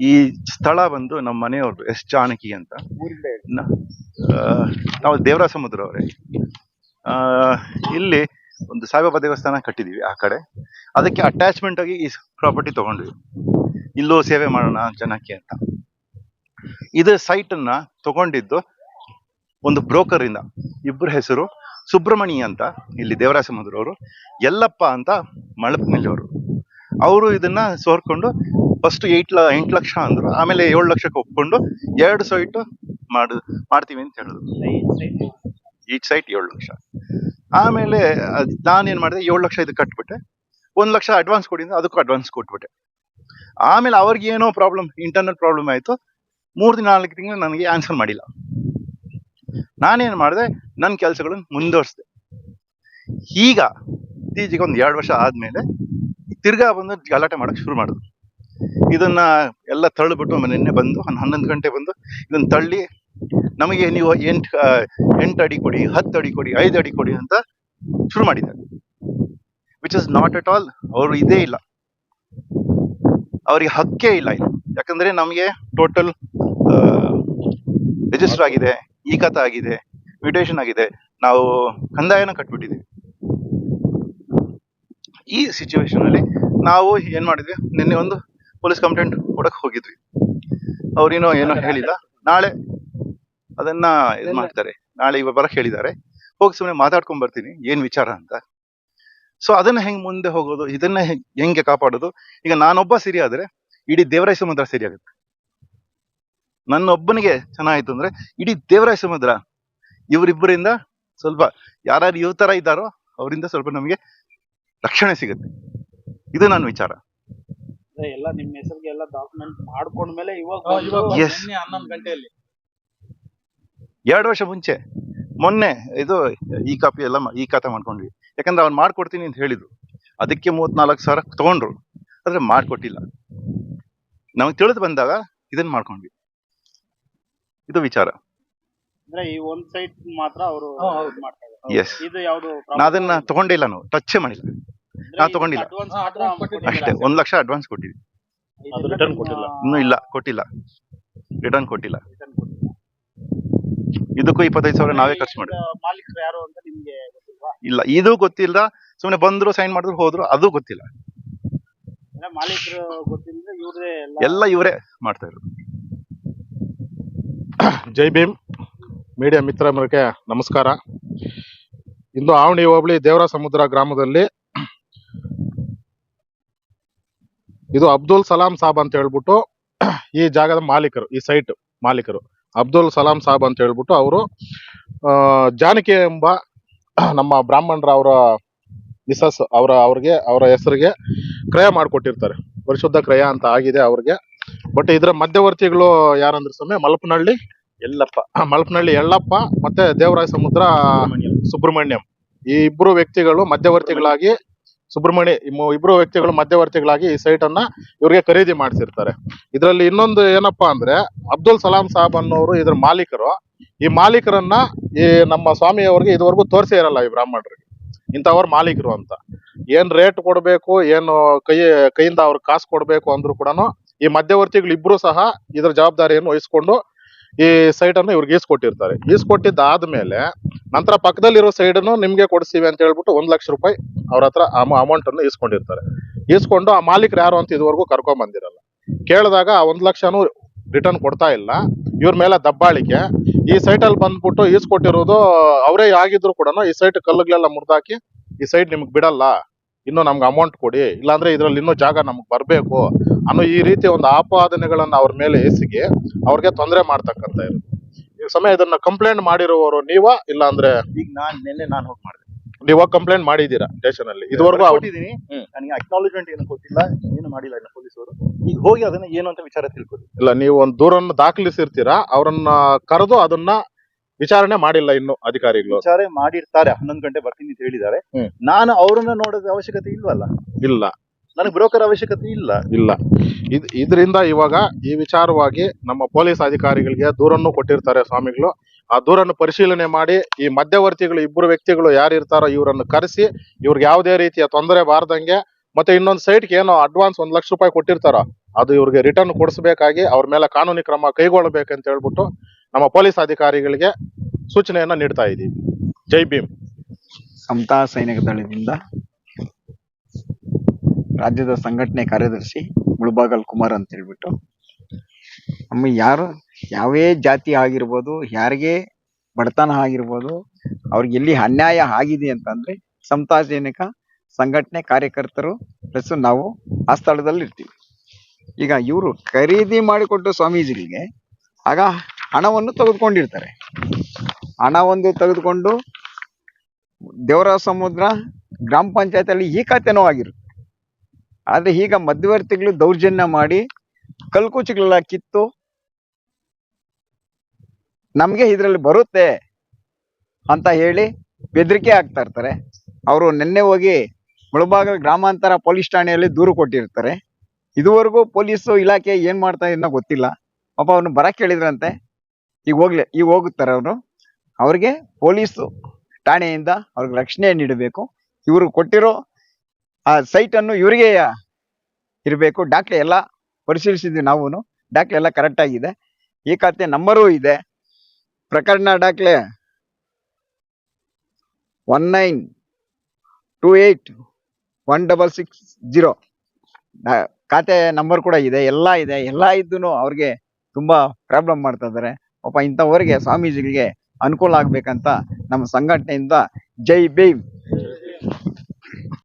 ಈ ಸ್ಥಳ ಬಂದು ನಮ್ಮ ಮನೆಯವರು ಎಸ್ ಜಾನಕಿ ಅಂತ. ನಾವು ದೇವರ ಸಮುದ್ರ ಅವರೇ ಇಲ್ಲಿ ಒಂದು ಸಾಯಿಬಾಬಾ ದೇವಸ್ಥಾನ ಕಟ್ಟಿದೀವಿ ಆ ಕಡೆ. ಅದಕ್ಕೆ ಅಟ್ಯಾಚ್ಮೆಂಟ್ ಆಗಿ ಈ ಪ್ರಾಪರ್ಟಿ ತಗೊಂಡ್ವಿ. ಇಲ್ಲೂ ಸೇವೆ ಮಾಡೋಣ ಜನಕ್ಕೆ ಅಂತ. ಇದು ಸೈಟ್ ಅನ್ನ ತಗೊಂಡಿದ್ದು ಒಂದು ಬ್ರೋಕರ್ ಇಂದ. ಇಬ್ಬರ ಹೆಸರು ಸುಬ್ರಹ್ಮಣಿ ಅಂತ ಇಲ್ಲಿ ದೇವರಾಜ ಸಮುದ್ರ ಅವರು. ಯಲ್ಲಪ್ಪ ಅಂತ ಮಳಪ್ನಲ್ಲಿ ಅವರು. ಅವರು ಇದನ್ನ ಸೋರ್ಕೊಂಡು ಫಸ್ಟ್ ಏಟ್ ಲ, ಎಂಟು ಲಕ್ಷ ಅಂದ್ರು. ಆಮೇಲೆ ಏಳು ಲಕ್ಷಕ್ಕೆ ಒಪ್ಕೊಂಡು ಎರಡು ಸೈಟ್ ಮಾಡು, ಮಾಡ್ತೀವಿ ಅಂತ ಹೇಳಿದ್ರು. ಈಚ್ ಸೈಟ್ ಏಳು ಲಕ್ಷ. ಆಮೇಲೆ ನಾನು ನಾನೇನ್ ಮಾಡಿದೆ, ಏಳು ಲಕ್ಷ ಇದು ಕಟ್ಬಿಟ್ಟೆ. ಒಂದ್ ಲಕ್ಷ ಅಡ್ವಾನ್ಸ್ ಕೊಡಿಂದ ಅದಕ್ಕೂ ಅಡ್ವಾನ್ಸ್ ಕೊಟ್ಬಿಟ್ಟೆ. ಆಮೇಲೆ ಅವ್ರಿಗೆ ಏನೋ ಪ್ರಾಬ್ಲಮ್ ಇಂಟರ್ನಲ್ ಪ್ರಾಬ್ಲಮ್ ಆಯ್ತು. ಮೂರ್ ದಿನ, ನಾಲ್ಕು ತಿಂಗಳು ನನಗೆ ಆನ್ಸರ್ ಮಾಡಿಲ್ಲ. ನಾನೇನ್ ಮಾಡಿದೆ ನನ್ನ ಕೆಲಸಗಳನ್ನು ಮುಂದುವರಿಸಿದೆ. ಈಗ ಇತ್ತೀಚೆಗೆ ಒಂದು ಎರಡು ವರ್ಷ ಆದ್ಮೇಲೆ ತಿರ್ಗಾ ಬಂದು ಗಲಾಟೆ ಮಾಡೋಕೆ ಶುರು ಮಾಡಿದ್ರು. ಇದನ್ನ ಎಲ್ಲ ತಳ್ಳಿಬಿಟ್ಟು ನಿನ್ನೆ ಬಂದು ಹನ್ನೊಂದು ಗಂಟೆ ಬಂದು ಇದನ್ನ ತಳ್ಳಿ ನಮಗೆ ನೀವು ಎಂಟು ಎಂಟು ಅಡಿ ಕೊಡಿ, ಹತ್ತು ಅಡಿ ಕೊಡಿ, ಐದು ಅಡಿ ಕೊಡಿ ಅಂತ ಶುರು ಮಾಡಿದ್ದಾರೆ. Which is not at all ಅವರು ಇದೇ ಇಲ್ಲ. ಅವ್ರಿಗೆ ಹಕ್ಕೇ ಇಲ್ಲ ಇಲ್ಲ ಯಾಕಂದ್ರೆ ನಮಗೆ ಟೋಟಲ್ ರಿಜಿಸ್ಟರ್ ಆಗಿದೆ ಈಕತ ಆಗಿದೆ ಮ್ಯೂಟೇಶನ್ ಆಗಿದೆ. ನಾವು ಕಂದಾಯನ ಕಟ್ಬಿಟ್ಟಿದ್ದೀವಿ. ಈ ಸಿಚುವೇಶನ್ ಅಲ್ಲಿ ನಾವು ಏನ್ ಮಾಡಿದ್ವಿ? ನಿನ್ನೆ ಒಂದು ಪೊಲೀಸ್ ಕಂಪ್ಲೇಂಟ್ ಕೊಡಕ್ ಹೋಗಿದ್ವಿ. ಅವ್ರೇನೋ ಏನೋ ಹೇಳಿಲ್ಲ. ನಾಳೆ ಅದನ್ನ ಇದು ಮಾಡ್ತಾರೆ. ನಾಳೆ ಇವಾಗ ಬರಕ್ ಹೇಳಿದ್ದಾರೆ. ಹೋಗಿ ಸುಮ್ಮನೆ ಮಾತಾಡ್ಕೊಂಡ್ ಬರ್ತೀನಿ. ಏನ್ ವಿಚಾರ ಅಂತ. ಸೊ ಅದನ್ನ ಹೆಂಗ್ ಮುಂದೆ ಹೋಗೋದು? ಇದನ್ನ ಹೆಂಗೆ ಕಾಪಾಡೋದು? ಈಗ ನಾನೊಬ್ಬ ಸಿರಿ ಆದ್ರೆ ಇಡೀ ದೇವರಾಯ ಸಮುದ್ರ ಸರಿ ಆಗುತ್ತೆ. ನನ್ನೊಬ್ಬನಿಗೆ ಚೆನ್ನಾಯ್ತು ಅಂದ್ರೆ ಇಡೀ ದೇವರಾಯ ಸಮುದ್ರ ಇವರಿಬ್ಬರಿಂದ ಸ್ವಲ್ಪ ಯಾರು ಇವ್ ತರ ಇದ್ದಾರೋ ಅವರಿಂದ ಸ್ವಲ್ಪ ನಮಗೆ ರಕ್ಷಣೆ ಸಿಗುತ್ತೆ. ಇದು ನನ್ನ ವಿಚಾರ. ಎಲ್ಲ ನಿಮ್ಮ ಹೆಸರಿಗೆ ಎಲ್ಲ ಡಾಕ್ಯುಮೆಂಟ್ ಮಾಡ್ಕೊಂಡ್ಮೇಲೆ ಇವಾಗ ಬಂದು Yes. ನಿನ್ನೆ ಹನ್ನೊಂದು ಗಂಟೆಯಲ್ಲಿ. ಎರಡು ವರ್ಷ ಮುಂಚೆ ಮೊನ್ನೆ ಇದು ಈ ಕಾಪಿ ಎಲ್ಲ ಮ- ಈ ಖಾತೆ ಮಾಡ್ಕೊಂಡ್ವಿ. ಯಾಕಂದ್ರೆ ಅವ್ನು ಮಾಡ್ಕೊಡ್ತೀನಿ ಅಂತ ಹೇಳಿದ್ರು. ಅದಕ್ಕೆ ಮೂವತ್ನಾಲ್ಕು ಸಾವಿರ ತಗೊಂಡ್ರು. ಆದ್ರೆ ಮಾಡ್ಕೊಟ್ಟಿಲ್ಲ. ನಮಗೆ ತಿಳಿದು ಬಂದಾಗ ಇದನ್ನ ಮಾಡ್ಕೊಂಡ್ವಿ. ಇದು ವಿಚಾರ. ಅಂದ್ರೆ ಈ ಒಂದ್ ಸೈಟ್ ಮಾತ್ರ ಅವರು ಹಾ, ಹೌದು. ಮಾಡ್ತಾರೆ ಎಸ್ ಇದು ಯಾವ್ದು ನಾ ಅದನ್ನ ತಗೊಂಡಿಲ್ಲ ನಾವು. ಟಚ್ ಮಾಡಿಲ್ಲ. ನಾ ತಗೊಂಡಿಲ್ಲ. ಅಷ್ಟೇ ಒಂದ್ ಲಕ್ಷ ಅಡ್ವಾನ್ಸ್ ಕೊಟ್ಟಿವಿ ಅದು return ಕೊಟ್ಟಿಲ್ಲ. ಇನ್ನೂ ಇಲ್ಲ ಕೊಟ್ಟಿಲ್ಲ. ರಿಟರ್ನ್ ಕೊಟ್ಟಿಲ್ಲ. ಇದಕ್ಕೂ ಇಪ್ಪತ್ತೈದು ಸಾವಿರ ನಾವೇ ಖರ್ಚು ಮಾಡಿ ಮಾಲೀಕರು ಯಾರು ಅಂತ ನಿಮ್ಗೆ ಗೊತ್ತಿಲ್ವಾ? ಇಲ್ಲ ಇದು ಗೊತ್ತಿಲ್ಲ. ಸುಮ್ಮನೆ ಬಂದ್ರು ಸೈನ್ ಮಾಡಿದ್ರು ಹೋದ್ರು ಅದು ಗೊತ್ತಿಲ್ಲ. ಅಂದ್ರೆ ಮಾಲೀಕರು ಎಲ್ಲ ಎಲ್ಲ ಇವರೇ ಮಾಡ್ತಾ ಇರೋದು. ಜೈ ಭೀಮ್. ಮೀಡಿಯಾ ಮಿತ್ರರಿಗೆ ನಮಸ್ಕಾರ. ಇಂದು ಆವಣಿ ಹೋಬಳಿ ದೇವರ ಸಮುದ್ರ ಗ್ರಾಮದಲ್ಲಿ ಇದು ಅಬ್ದುಲ್ ಸಲಾಂ ಸಾಬ್ ಅಂತ ಹೇಳ್ಬಿಟ್ಟು ಈ ಜಾಗದ ಮಾಲೀಕರು, ಈ ಸೈಟ್ ಮಾಲೀಕರು. ಅಬ್ದುಲ್ ಸಲಾಂ ಸಾಬ್ ಅಂತ ಹೇಳ್ಬಿಟ್ಟು ಅವರು ಜಾನಕಿ ಎಂಬ ನಮ್ಮ ಬ್ರಾಹ್ಮಣರ ಅವರ ಮಿಸಸ್ ಅವರ, ಅವ್ರಿಗೆ, ಅವರ ಹೆಸರಿಗೆ ಕ್ರಯ ಮಾಡಿಕೊಟ್ಟಿರ್ತಾರೆ. ಪರಿಶುದ್ಧ ಕ್ರಯ ಅಂತ ಆಗಿದೆ ಅವ್ರಿಗೆ. ಬಟ್ ಇದರ ಮಧ್ಯವರ್ತಿಗಳು ಯಾರಂದ್ರೆ ಸಮಯ ಮಲ್ಪನಹಳ್ಳಿ ಎಲ್ಲಪ್ಪ ಮಲಪನಹಳ್ಳಿ ಯಳ್ಳಪ್ಪ ಮತ್ತೆ ದೇವರಾಯ ಸಮುದ್ರ ಸುಬ್ರಹ್ಮಣ್ಯಂ. ಈ ಇಬ್ರು ವ್ಯಕ್ತಿಗಳು ಮಧ್ಯವರ್ತಿಗಳಾಗಿ ಸುಬ್ರಹ್ಮಣ್ಯ ಇಬ್ರು ವ್ಯಕ್ತಿಗಳು ಮಧ್ಯವರ್ತಿಗಳಾಗಿ ಈ ಸೈಟ್ ಅನ್ನ ಇವ್ರಿಗೆ ಖರೀದಿ ಮಾಡಿಸಿರ್ತಾರೆ. ಇದರಲ್ಲಿ ಇನ್ನೊಂದು ಏನಪ್ಪಾ ಅಂದ್ರೆ ಅಬ್ದುಲ್ ಸಲಾಂ ಸಾಬ್ ಅನ್ನೋರು ಇದ್ರ ಮಾಲೀಕರು. ಈ ಮಾಲೀಕರನ್ನ ಈ ನಮ್ಮ ಸ್ವಾಮಿಯವರಿಗೆ ಇದುವರೆಗೂ ತೋರಿಸಿ ಇರಲ್ಲ ಈ ಬ್ರಾಹ್ಮಣರಿಗೆ. ಇಂಥವ್ರ ಮಾಲೀಕರು ಅಂತ. ಏನ್ ರೇಟ್ ಕೊಡಬೇಕು, ಏನು ಕೈ, ಕೈಯಿಂದ ಅವ್ರಿಗೆ ಕಾಸು ಕೊಡಬೇಕು ಅಂದ್ರು ಕೂಡ ಈ ಮಧ್ಯವರ್ತಿಗಳು ಇಬ್ರು ಸಹ ಇದ್ರ ಜವಾಬ್ದಾರಿಯನ್ನು ವಹಿಸ್ಕೊಂಡು ಈ ಸೈಟ್ ಅನ್ನು ಇವ್ರಿಗೆ ಈಸ್ಕೊಟ್ಟಿರ್ತಾರೆ ಈಸ್ಕೊಟ್ಟಿದ್ದಾದ್ಮೇಲೆ ನಂತರ ಪಕ್ಕದಲ್ಲಿರೋ ಸೈಡ್ ಅನ್ನು ನಿಮ್ಗೆ ಕೊಡಿಸ್ತೀವಿ ಅಂತ ಹೇಳ್ಬಿಟ್ಟು ಒಂದ್ ಲಕ್ಷ ರೂಪಾಯಿ ಅವ್ರ ಹತ್ರ ಅಮೌಂಟ್ ಅನ್ನು ಈಸ್ಕೊಂಡಿರ್ತಾರೆ. ಈಸ್ಕೊಂಡು ಆ ಮಾಲೀಕರು ಯಾರು ಅಂತ ಇದುವರೆಗೂ ಕರ್ಕೊಂಡ್ ಬಂದಿರಲ್ಲ. ಕೇಳಿದಾಗ ಆ ಒಂದ್ ಲಕ್ಷನೂ ರಿಟರ್ನ್ ಕೊಡ್ತಾ ಇಲ್ಲ. ಇವ್ರ ಮೇಲೆ ದಬ್ಬಾಳಿಕೆ. ಈ ಸೈಟ್ ಅಲ್ಲಿ ಬಂದ್ಬಿಟ್ಟು ಈಸ್ಕೊಟ್ಟಿರೋದು ಅವರೇ ಆಗಿದ್ರು ಕೂಡ ಈ ಸೈಟ್ ಕಲ್ಲುಗಳೆಲ್ಲ ಮುರಿದಾಕಿ ಈ ಸೈಟ್ ನಿಮ್ಗೆ ಬಿಡಲ್ಲ. ಇನ್ನು ನಮ್ಗೆ ಅಮೌಂಟ್ ಕೊಡಿ. ಇಲ್ಲಾಂದ್ರೆ ಇದ್ರಲ್ಲಿ ಇನ್ನೂ ಜಾಗ ನಮ್ಗೆ ಬರ್ಬೇಕು. ಅನ್ನೋ ಈ ರೀತಿ ಒಂದು ಆಪಾದನೆಗಳನ್ನ ಅವ್ರ ಮೇಲೆ ಎಸಗಿ ಅವ್ರಿಗೆ ತೊಂದರೆ ಮಾಡ್ತಕ್ಕಂತ ಇರೋದು. ಈ ಸಮಯ ಇದನ್ನ ಕಂಪ್ಲೇಂಟ್ ಮಾಡಿರುವವರು ನೀವಾ ಇಲ್ಲ ಅಂದ್ರೆ? ಈಗ ನಾನ್ ನಿನ್ನೆ ನಾನು ಹೋಗಿ ಮಾಡಿದೆ. ನೀವ ಕಂಪ್ಲೇಂಟ್ ಮಾಡಿದೀರಾ ಸ್ಟೇಷನ್ ಅಲ್ಲಿ ಇದುವರೆಗೂ ಅವ್ರು- ಕೊಟ್ಟಿದ್ದೀನಿ. ಹ್ಮ್. ನನಗೆ ಅಕ್ನಾಲಜ್ಮೆಂಟ್ ಏನು ಕೊಟ್ಟಿಲ್ಲ ಏನು ಮಾಡಿಲ್ಲ ಇನ್ನು ಪೊಲೀಸರು. ಈಗ ಹೋಗಿ ಅದನ್ನ ಏನು ಅಂತ ವಿಚಾರ ತಿಳ್ಕೊಳ್ಳಿ. ಇಲ್ಲ ನೀವು ಒಂದು ದೂರನ್ನು ದಾಖಲಿಸಿರ್ತೀರಾ ಅವರನ್ನ ಕರೆದು ಅದನ್ನ ವಿಚಾರಣೆ ಮಾಡಿಲ್ಲ ಇನ್ನು ಅಧಿಕಾರಿಗಳು. ವಿಚಾರ ಮಾಡಿರ್ತಾರೆ ಹನ್ನೊಂದು ಗಂಟೆ ಬರ್ತೀನಿ ಅಂತ ಹೇಳಿದ್ದಾರೆ. ಹ್ಮ್. ನಾನು ಅವರನ್ನ ನೋಡೋದ ಅವಶ್ಯಕತೆ ಇಲ್ವಲ್ಲ? ಇಲ್ಲ. ನನಗೆ ಬ್ರೋಕರ್ ಅವಶ್ಯಕತೆ ಇಲ್ಲ. ಇಲ್ಲ. ಇದ್ ಇದರಿಂದ ಇವಾಗ ಈ ವಿಚಾರವಾಗಿ ನಮ್ಮ ಪೊಲೀಸ್ ಅಧಿಕಾರಿಗಳಿಗೆ ದೂರನ್ನು ಕೊಟ್ಟಿರ್ತಾರೆ ಸ್ವಾಮಿಗಳು. ಆ ದೂರನ್ನು ಪರಿಶೀಲನೆ ಮಾಡಿ ಈ ಮಧ್ಯವರ್ತಿಗಳು ಇಬ್ಬರು ವ್ಯಕ್ತಿಗಳು ಯಾರು ಇರ್ತಾರೋ ಇವರನ್ನು ಕರೆಸಿ ಇವ್ರಿಗೆ ಯಾವುದೇ ರೀತಿಯ ತೊಂದರೆ ಬಾರ್ದಂಗೆ ಮತ್ತೆ ಇನ್ನೊಂದು ಸೈಟ್ಗೆ ಏನೋ ಅಡ್ವಾನ್ಸ್ ಒಂದು ಲಕ್ಷ ರೂಪಾಯಿ ಕೊಟ್ಟಿರ್ತಾರೋ ಅದು ಇವ್ರಿಗೆ ರಿಟರ್ನ್ ಕೊಡಿಸಬೇಕಾಗಿ ಅವ್ರ ಮೇಲೆ ಕಾನೂನು ಕ್ರಮ ಕೈಗೊಳ್ಳಬೇಕಂತ ಹೇಳ್ಬಿಟ್ಟು ನಮ್ಮ ಪೊಲೀಸ್ ಅಧಿಕಾರಿಗಳಿಗೆ ಸೂಚನೆಯನ್ನ ನೀಡ್ತಾ ಇದ್ದೀವಿ ಜೈ ಭೀಮ್. ಸಮತಾ ಸೈನಿಕ ದಳದಿಂದ ರಾಜ್ಯದ ಸಂಘಟನೆ ಕಾರ್ಯದರ್ಶಿ ಮುಳಬಾಗಲ್ ಕುಮಾರ್ ಅಂತ ಹೇಳ್ಬಿಟ್ಟು. ನಮ್ಮ ಯಾರು, ಯಾವೇ ಜಾತಿ ಆಗಿರ್ಬೋದು, ಯಾರಿಗೆ ಬಡತನ ಆಗಿರ್ಬೋದು, ಅವ್ರಿಗೆ ಎಲ್ಲಿ ಅನ್ಯಾಯ ಆಗಿದೆ ಅಂತಂದ್ರೆ ಸಮತಾ ಸೈನಿಕ ಸಂಘಟನೆ ಕಾರ್ಯಕರ್ತರು ಪ್ಲಸ್ ನಾವು ಆ ಸ್ಥಳದಲ್ಲಿ ಇರ್ತೀವಿ. ಈಗ ಇವರು ಖರೀದಿ ಮಾಡಿಕೊಟ್ಟು ಸ್ವಾಮೀಜಿಗಳಿಗೆ, ಆಗ ಹಣವನ್ನು ತೆಗೆದುಕೊಂಡಿರ್ತಾರೆ. ಹಣ ಒಂದು ತೆಗೆದುಕೊಂಡು ದೇವರ ಸಮುದ್ರ, ಗ್ರಾಮ ಪಂಚಾಯತ್ ಈ ಖಾತೆನೂ ಆಗಿರುತ್ತೆ. ಆದ್ರೆ ಈಗ ಮಧ್ಯವರ್ತಿಗಳು ದೌರ್ಜನ್ಯ ಮಾಡಿ ಕಲ್ಕುಚಿಗಳೆಲ್ಲ ಕಿತ್ತು ನಮ್ಗೆ ಇದ್ರಲ್ಲಿ ಬರುತ್ತೆ ಅಂತ ಹೇಳಿ ಬೆದರಿಕೆ ಆಗ್ತಾ ಇರ್ತಾರೆ. ಅವರು ನಿನ್ನೆ ಹೋಗಿ ಮುಳಬಾಗಲ್ ಗ್ರಾಮಾಂತರ ಪೊಲೀಸ್ ಠಾಣೆಯಲ್ಲಿ ದೂರು ಕೊಟ್ಟಿರ್ತಾರೆ. ಇದುವರೆಗೂ ಪೊಲೀಸು ಇಲಾಖೆ ಏನ್ ಮಾಡ್ತಾ ಇದನ್ನ ಗೊತ್ತಿಲ್ಲ. ಪಾಪ ಅವ್ರನ್ನ ಬರಕ್ ಹೇಳಿದ್ರಂತೆ ಈಗ ಹೋಗ್ಲಿ, ಈಗ ಹೋಗುತ್ತಾರೆ ಅವರು. ಅವ್ರಿಗೆ ಪೊಲೀಸು ಠಾಣೆಯಿಂದ ಅವ್ರಿಗೆ ರಕ್ಷಣೆ ನೀಡಬೇಕು. ಇವರು ಕೊಟ್ಟಿರೋ ಆ ಸೈಟ್ ಅನ್ನು ಇವರಿಗೆ ಇರಬೇಕು. ದಾಖಲೆ ಎಲ್ಲ ಪರಿಶೀಲಿಸಿದ್ವಿ ನಾವು ದಾಖಲೆ ಎಲ್ಲ ಕರೆಕ್ಟ್ ಆಗಿದೆ. ಈ ಖಾತೆ ನಂಬರು ಇದೆ. ಪ್ರಕರಣ ದಾಖಲೆ one nine two eight one double six zero ಖಾತೆ ನಂಬರ್ ಕೂಡ ಇದೆ. ಎಲ್ಲ ಇದೆ. ಎಲ್ಲ ಇದ್ದು ಅವ್ರಿಗೆ ತುಂಬ ಪ್ರಾಬ್ಲಮ್ ಮಾಡ್ತಾ ಇದ್ದಾರೆ. ಪಾಪ ಇಂಥವ್ರಿಗೆ ಸ್ವಾಮೀಜಿಗಳಿಗೆ ಅನುಕೂಲ ಆಗ್ಬೇಕಂತ ನಮ್ಮ ಸಂಘಟನೆಯಿಂದ ಜೈ ಭೀಮ್.